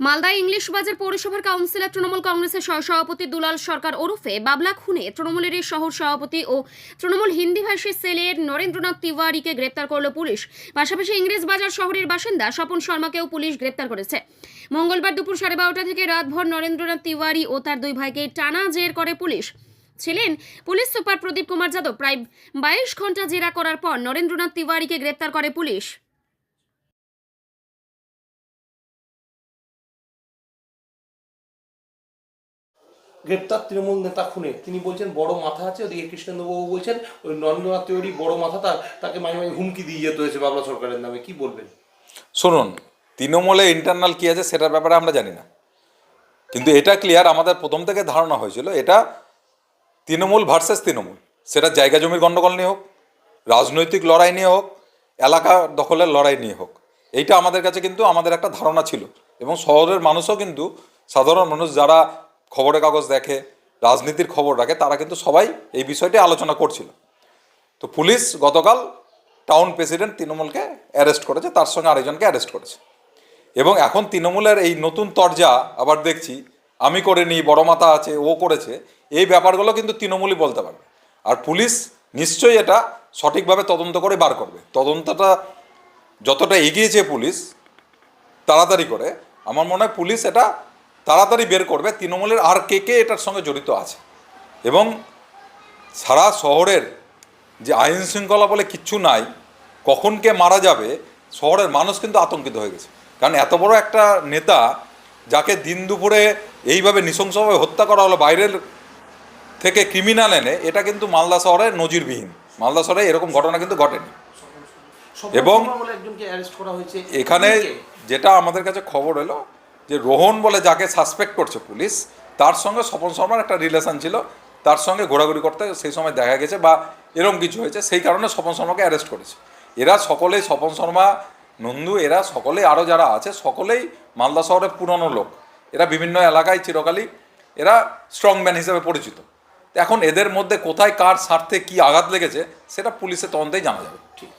Malda English বাজার পৌরসভার councillor Trinamool কংগ্রেসের সহসভাপতি দুলাল সরকার ওরফে বাবলা খুনে তৃণমূলের শহর সভাপতি ও তৃণমূল হিন্দিভাষী সেলের নরেন্দ্রনাথ তিওয়ারিকে গ্রেপ্তার করল পুলিশ। পাশাপাশি ইংরেজ বাজার শহরের বাসিন্দা স্বপন শর্মাকেও পুলিশ গ্রেপ্তার করেছে। মঙ্গলবার দুপুর সাড়ে বারোটা থেকে রাতভর নরেন্দ্রনাথ তিওয়ারি ও তার দুই ভাইকে টানা জের করে পুলিশ। ছিলেন পুলিশ সুপার প্রদীপ কুমার যাদব। প্রায় বাইশ ঘণ্টা জেরা করার পর নরেন্দ্রনাথ তিওয়ারিকে গ্রেপ্তার করে পুলিশ। গ্রেপ্তার তৃণমূল নেতা খুনে। তিনি বলছেন, বড় মাথা আছে, ওদিকে কৃষ্ণেন্দ্রবাবু বলছেন, ওই নরেন্দ্রনাথ তিওয়ারি বড় মাথা, তার, তাকে মাঝে মাঝে হুমকি দিয়ে যেতে হয়েছে বাবলা সরকারের নামে। কি বলবেন? শুনুন, তৃণমূলে ইন্টারনাল কী আছে সেটার ব্যাপারে আমরা জানি না। কিন্তু এটা ক্লিয়ার আমাদের প্রথম থেকে ধারণা হয়েছিল, এটা তৃণমূল ভার্সেস তৃণমূল। সেটা জায়গা জমির গণ্ডগোল নিয়ে হোক, রাজনৈতিক লড়াই নিয়ে হোক, এলাকা দখলের লড়াই নিয়ে হোক, এইটা আমাদের কাছে কিন্তু আমাদের একটা ধারণা ছিল। এবং শহরের মানুষও কিন্তু, সাধারণ মানুষ যারা খবরের কাগজ দেখে, রাজনীতির খবর রাখে, তারা কিন্তু সবাই এই বিষয়টি আলোচনা করছিল। তো পুলিশ গতকাল টাউন প্রেসিডেন্ট তৃণমূলকে অ্যারেস্ট করেছে, তার সঙ্গে আরেকজনকে অ্যারেস্ট করেছে। এবং এখন তৃণমূলের এই নতুন তরজা আবার দেখছি, আমি করিনি বড় মাথা আছে, ও করেছে, এই ব্যাপারগুলো কিন্তু তৃণমূলই বলতে পারবে। আর পুলিশ নিশ্চয়ই এটা সঠিকভাবে তদন্ত করে বার করবে। তদন্তটা যতটা এগিয়েছে পুলিশ, তাড়াতাড়ি করে, আমার মনে হয় পুলিশ এটা তাড়াতাড়ি বের করবে তৃণমূলের আর কে কে এটার সঙ্গে জড়িত আছে। এবং সারা শহরের যে আইন শৃঙ্খলা বলে কিচ্ছু নাই কখন কে মারা যাবে শহরের মানুষ কিন্তু আতঙ্কিত হয়ে গেছে। কারণ এত বড় একটা নেতা যাকে দিন দুপুরে এইভাবে নৃশংসভাবে হত্যা করা হলো বাইরের থেকে ক্রিমিনাল এনে এটা কিন্তু মালদা শহরে নজিরবিহীন। মালদা শহরে এরকম ঘটনা কিন্তু ঘটেনি। এবং- শর্মা বলে একজনকে অ্যারেস্ট করা হয়েছে। এখানে যেটা আমাদের কাছে খবর এলো যে রোহন বলে যাকে সাসপেক্ট করছে পুলিশ, তার সঙ্গে স্বপন শর্মার একটা রিলেশন ছিল, তার সঙ্গে ঘোরাঘুরি করতে সেই সময় দেখা গেছে বা এরকম কিছু হয়েছে, সেই কারণে স্বপন শর্মাকে অ্যারেস্ট করেছে। এরা সকলেই, স্বপন শর্মা, নন্দু, এরা সকলেই আরও যারা আছে, সকলেই মালদা শহরের পুরনো লোক। এরা বিভিন্ন এলাকায় চিরকালই এরা স্ট্রংম্যান হিসেবে পরিচিত। এখন এদের মধ্যে কোথায় কার স্বার্থে কি আঘাত লেগেছে, সেটা পুলিশের তদন্তেই জানা যাবে। ঠিক।